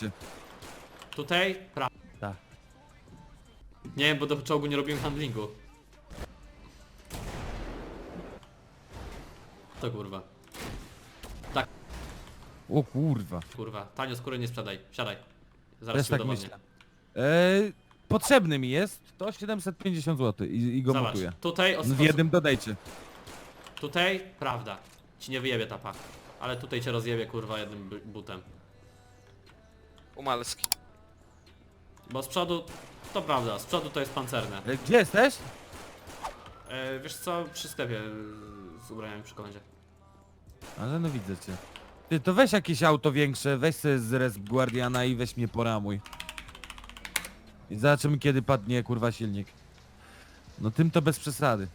dodajcie. Tutaj, pra... Tak. Nie wiem, bo do czołgu nie robiłem handlingu. To kurwa. O kurwa. Kurwa. Tanio skóry nie sprzedaj. Siadaj. Zaraz Też ci tak udowodnię. myślę. Eee, potrzebny mi jest to 750 zł i, i go Zobacz. montuję. Tutaj os- W jednym dodajcie. Tutaj, prawda. Ci nie wyjebie tapa. Ale tutaj cię rozjebie kurwa jednym bu- butem. Umalski. Bo z przodu, to prawda, z przodu to jest pancerne. E, Gdzie jesteś? E, wiesz co, przy sklepie e, z ubraniami przy komendzie. Ale no widzę cię. Ty to weź jakieś auto większe, weź sobie z res Guardiana i weź mnie poramuj. I zobaczymy kiedy padnie kurwa silnik. No tym to bez przesady.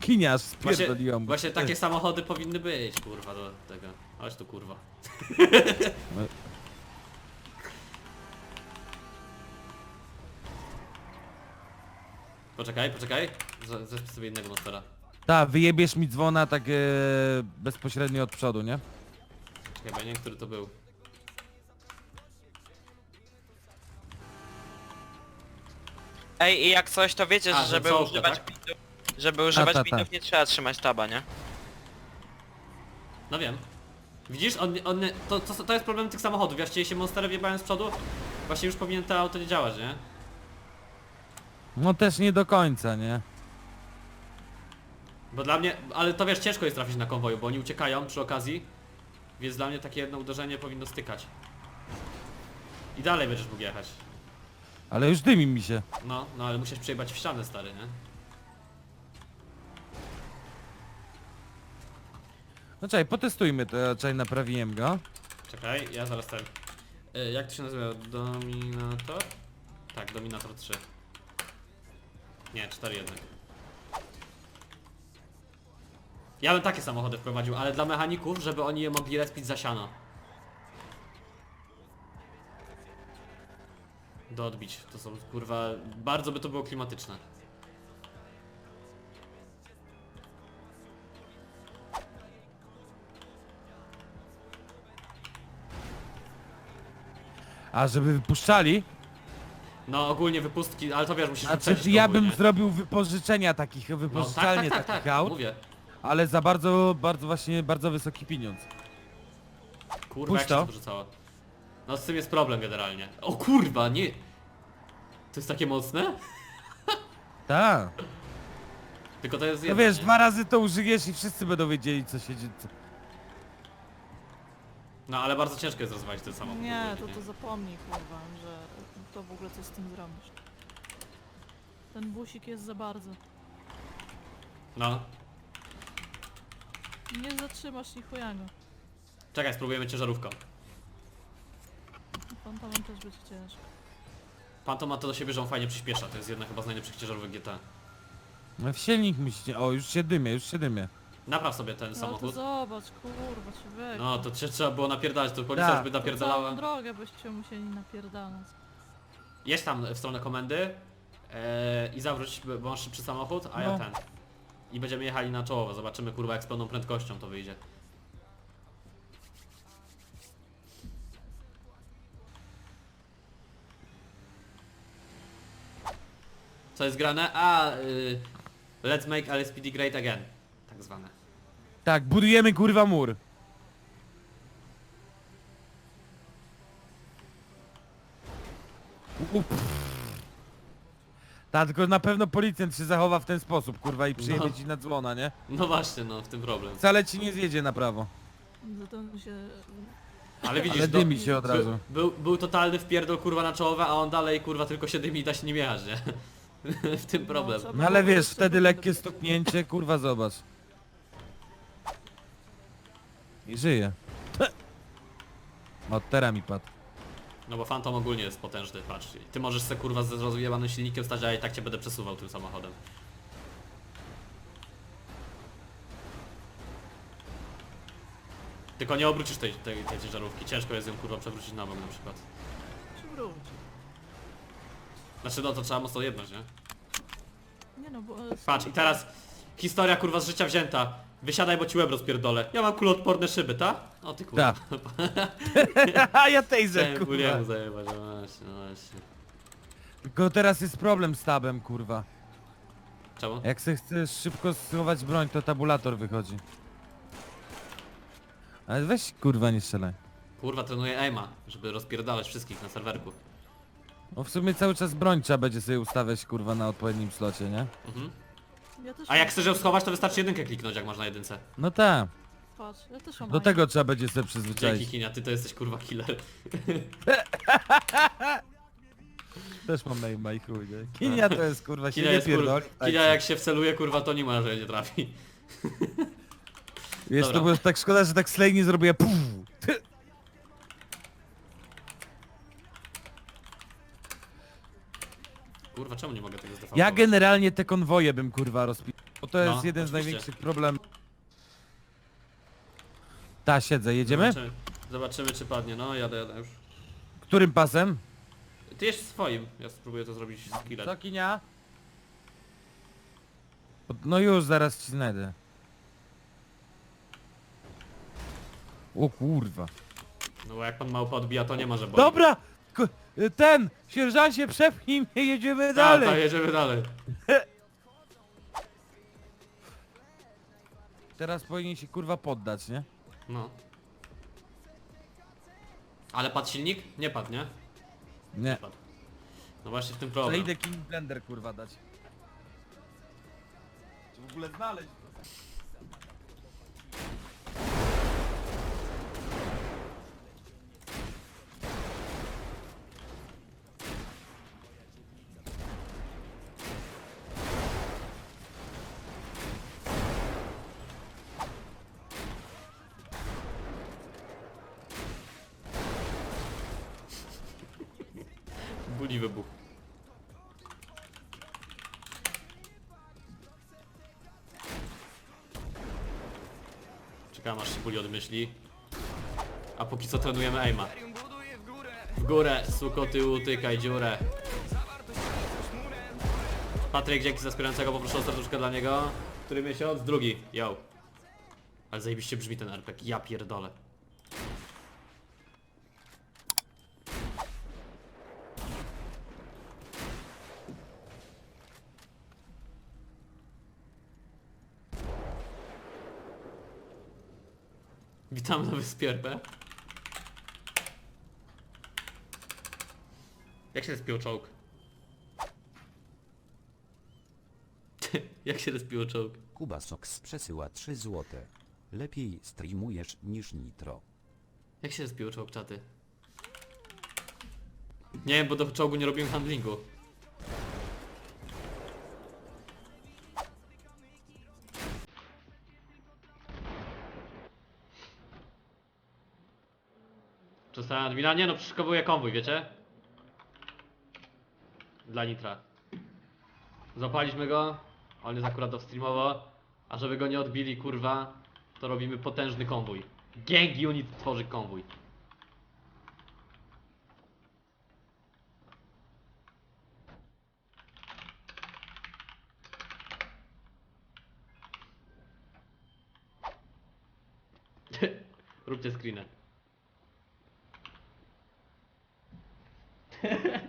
Kiniarz, Właśnie, spierdoliłem. go. właśnie takie samochody powinny być, kurwa, do tego. Chodź tu, kurwa. Poczekaj, poczekaj. Z- Zespię sobie innego monstera. Ta, wyjebiesz mi dzwona tak e, bezpośrednio od przodu, nie? Czekaj, bo ja nie wiem, który to był. Ej, i jak coś, to wiecie, A, że że żeby używać tak? bitów, żeby używać ta, ta. bitów nie trzeba trzymać taba, nie? No wiem. Widzisz, on, on, to, to, to jest problem tych samochodów. Ja wcięli się monsterem wjebałem z przodu. Właśnie już powinien to auto nie działać, nie? No też nie do końca, nie? Bo dla mnie, ale to wiesz, ciężko jest trafić na konwoju, bo oni uciekają przy okazji. Więc dla mnie takie jedno uderzenie powinno stykać. I dalej będziesz mógł jechać. Ale już dymi mi się. No, no ale musisz przejebać w ścianę, stary, nie? No czekaj, potestujmy to, ja czekaj, naprawiłem go. Czekaj, ja zaraz ten... Y, jak to się nazywa? Dominator? Tak, Dominator 3. Nie, 4 jednak. Ja bym takie samochody wprowadził, ale dla mechaników, żeby oni je mogli respić za siano. Do odbić. To są kurwa... Bardzo by to było klimatyczne. A żeby wypuszczali? No ogólnie wypustki, ale to wiesz, musisz Znaczy wyprzedzić ja bym nie? zrobił wypożyczenia takich, No, tak, wypożyczalnie tak, tak, takich tak, aut, mówię. ale za bardzo, bardzo właśnie, bardzo wysoki pieniądz. Kurwa, Puść jak się to. No z tym jest problem generalnie. O kurwa, nie! To jest takie mocne? Tak. Tylko to jest No jedno, wiesz, nie? dwa razy to użyjesz i wszyscy będą wiedzieli co się dzieje. co- No ale bardzo ciężko jest rozwalić ten samochód. Nie, ogólnie, to nie? to zapomnij kurwa, że to w ogóle coś z tym zrobisz. Ten busik jest za bardzo. No. Nie zatrzymasz ni chujago. Czekaj, spróbujemy ciężarówką. Fantomem też będzie ciężko. Pan ma to do siebie, że on fajnie przyspiesza. To jest jedna chyba z najlepszych ciężarówek GTA. No w silnik musicie, o już się dymie, już się dymie. Napraw sobie ten No to samochód. zobacz, kurwa. No to cię trzeba było napierdalać, to policja Tak. już by To napierdalała. całą drogę byście musieli napierdalać. Jedź tam w stronę komendy e, i zawróć, masz szybszy samochód, a ja No. ten. I będziemy jechali na czołowo, zobaczymy kurwa jak z pełną prędkością to wyjdzie. Co jest grane? A, y, let's make LSPD great again. Tak zwane. Tak, budujemy kurwa mur. U- up. Tak, tylko na pewno policjant się zachowa w ten sposób, kurwa, i przyjdzie No. ci na dzwona, nie? No właśnie, no w tym problem. Wcale ci nie zjedzie na prawo. Zatem się... Ale widzisz, Ale do- dymi się od razu. Był, był totalny wpierdol kurwa na czołowe, a on dalej kurwa tylko się dymi i da się nim jechać, nie? w tym problem. trzeba No ale wiesz, wtedy lekkie stuknięcie, kurwa, zobacz. I żyje. Od teraz mi padł. No bo Phantom ogólnie jest potężny, patrz. Ty możesz se kurwa z rozjebanym silnikiem stać, a ja i tak cię będę przesuwał tym samochodem. Tylko nie obrócisz tej, tej, tej ciężarówki. Ciężko jest ją kurwa przewrócić na bok na przykład. Przywróć. Znaczy no to trzeba mocno jedność, nie? Nie no, bo... Patrz i teraz historia kurwa z życia wzięta. Wysiadaj, bo ci łeb rozpierdolę. Ja mam kuloodporne szyby, ta? O ty kurwa. A ja taser, kurwa. Zajebać, no właśnie, no właśnie. Tylko teraz jest problem z tabem, kurwa. Czemu? Jak se chcesz szybko schować broń, to tabulator wychodzi. Ale weź kurwa nie strzelaj. Kurwa, trenuję aima, żeby rozpierdalać wszystkich na serwerku. No w sumie cały czas broń trzeba będzie sobie ustawiać kurwa na odpowiednim slocie, nie? Mhm. Ja też A mam- jak chcesz ją schować, to wystarczy jedynkę kliknąć, jak masz na jedynce. No tak. Patrz, ja też mam Do tego trzeba będzie sobie Dzięki przyzwyczaić. Kinia, ty to jesteś kurwa killer. Też mam na imię i chuj, nie? Kinia to jest kurwa się Kinia nie jest kurwa. pierdoli. tak Kinia jak się wceluje, kurwa, to nie ma, że nie trafi. Wiesz, Dobra. to było tak szkoda, że tak Slay nie zrobiła puf. Ty. Kurwa, czemu nie mogę tego zdefautować? Ja generalnie te konwoje bym kurwa rozpisał. Bo to No, jest jeden z oczywiście. największych problemów. Ta, siedzę, jedziemy? Zobaczymy, zobaczymy czy padnie, no jadę, jadę już. Którym pasem? Ty jest swoim, ja spróbuję to zrobić z Co, killem. Kinia? No już, zaraz ci znajdę. O kurwa. No bo jak pan małpa odbija, to nie ma, że boli. Dobra! Ko- Ten! Sierżancie, przepchnij mnie, jedziemy Ta, ta, dalej! jedziemy dalej. Teraz powinien się kurwa poddać, nie? No. Ale padł silnik? Nie padł, nie? Nie. Padł. No właśnie w tym To problem. idę King Blender kurwa dać. Czy w ogóle znaleźć? Wybuch. Czekam aż się buli odmyśli. A póki co trenujemy aima. W górę, suko ty utykaj dziurę. Patryk, dzięki za wspierającego, poproszę o serduszkę dla niego. Który miesiąc? Drugi. Yo. Ale zajebiście brzmi ten RPG, ja pierdolę. Witam na wyspie RP. Jak się respił czołg? Jak się respił czołg? Kuba Sox przesyła 3 złote. Lepiej streamujesz niż Nitro. Jak się respił czołg czaty? Nie wiem, bo do czołgu nie robiłem handlingu. Przestałem admina? Nie no, przeszkowuję konwój, wiecie? Dla Nitra. Zapaliśmy go, on jest akurat streamowo, a żeby go nie odbili, kurwa, to robimy potężny konwój. Gang unit tworzy konwój. Róbcie screena. mm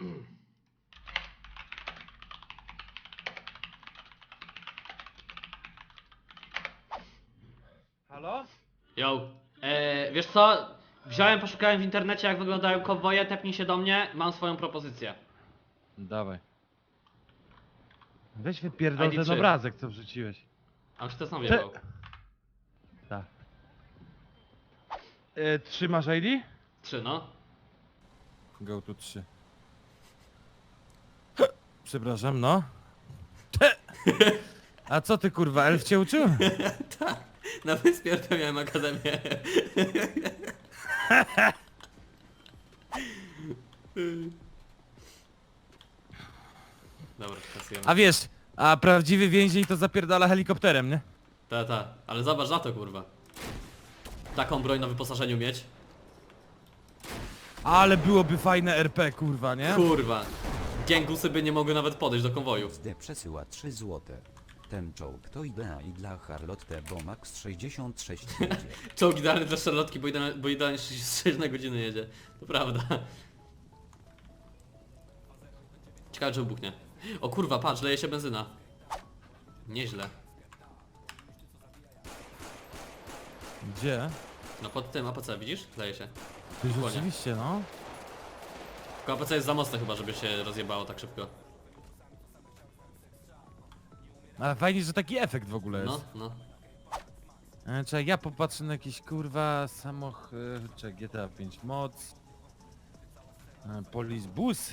Halo? Yo, e, wiesz co? Wziąłem, poszukałem w internecie jak wyglądają konwoje, tepnij się do mnie, mam swoją propozycję. Dawaj. Weź wypierdol ID ten trzy. obrazek, co wrzuciłeś. A już to sam jebał. Tak. E, trzymasz ID? Trzy, no. Go to 3. Przepraszam, no. A co ty kurwa, elf cię uczył? Na wyspie to miałem akademię. Dobra, kasujemy. A wiesz, a prawdziwy więzień to zapierdala helikopterem, nie? Ta, ta, ale zobacz za to kurwa. Taką broń na wyposażeniu mieć. Ale byłoby fajne RP, kurwa, nie? Kurwa. Gęgusy by nie mogły nawet podejść do konwoju. SD przesyła 3 złote. Ten czołg to idea i dla Charlotte, bo max 66 jedzie. Czołg idealny dla szarlotki, bo idealnie, bo idealnie 6 na godzinę jedzie. To prawda. Ciekawe czy wybuchnie. O kurwa, patrz, leje się benzyna. Nieźle. Gdzie? No pod tym APC, widzisz? Leje się. Ty rzeczywiście, no. Tylko APC jest za mocne chyba, żeby się rozjebało tak szybko. Ale fajnie, że taki efekt w ogóle jest. No, no. E, Czekaj, ja popatrzę na jakiś kurwa samoch... e, Czekaj, GTA 5 moc. E, Police bus.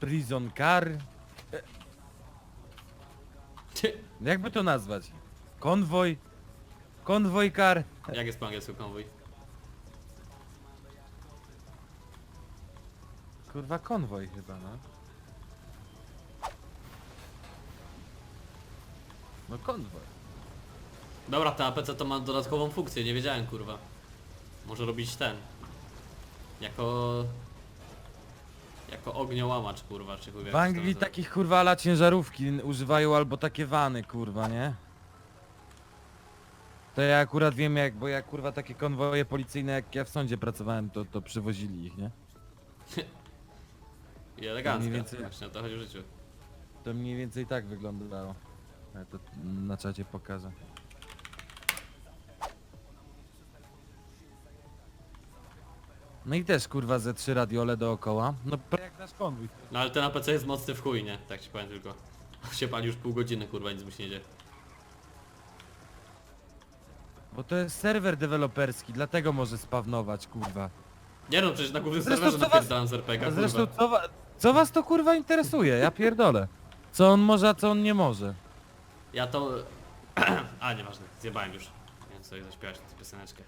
Prison car. E, Jakby to nazwać? Konwoj. Konwoj car. Jak jest po angielsku konwój? Kurwa konwoj chyba, no. No konwoj. Dobra, ta APC to ma dodatkową funkcję, nie wiedziałem kurwa. Może robić ten. Jako... Jako ogniołamacz kurwa, czy chuj W się Anglii nazywa. takich kurwa ala ciężarówki używają albo takie wany kurwa, nie? To ja akurat wiem jak, bo ja kurwa takie konwoje policyjne jak ja w sądzie pracowałem to, to przywozili ich, nie? I elegancko, mniej więcej- właśnie o to chodzi w życiu. To mniej więcej tak wyglądało. Ja to na czacie pokażę. No i też kurwa ze trzy radiole dookoła. No prawie jak nasz konwój. No ale ten APC jest mocny w chuj, nie? Tak ci powiem tylko. się pali już pół godziny kurwa, nic mu się nie dzieje. Bo to jest serwer deweloperski, dlatego może spawnować kurwa. Nie no, przecież na głównym Zresztą serwerze co was- napierdalam z RPG, A kurwa. zresztą co, wa co was to kurwa interesuje? Ja pierdolę. Co on może, a co on nie może. Ja to... A, nieważne, zjebałem już. Miałem sobie zaśpiewać tę pioseneczkę.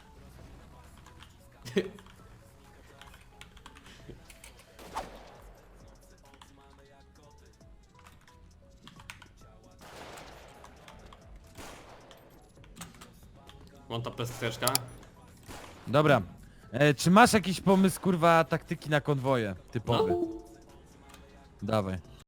Włącza pesteczka. Dobra. E, czy masz jakiś pomysł kurwa taktyki na konwoje typowy? No. Dawaj.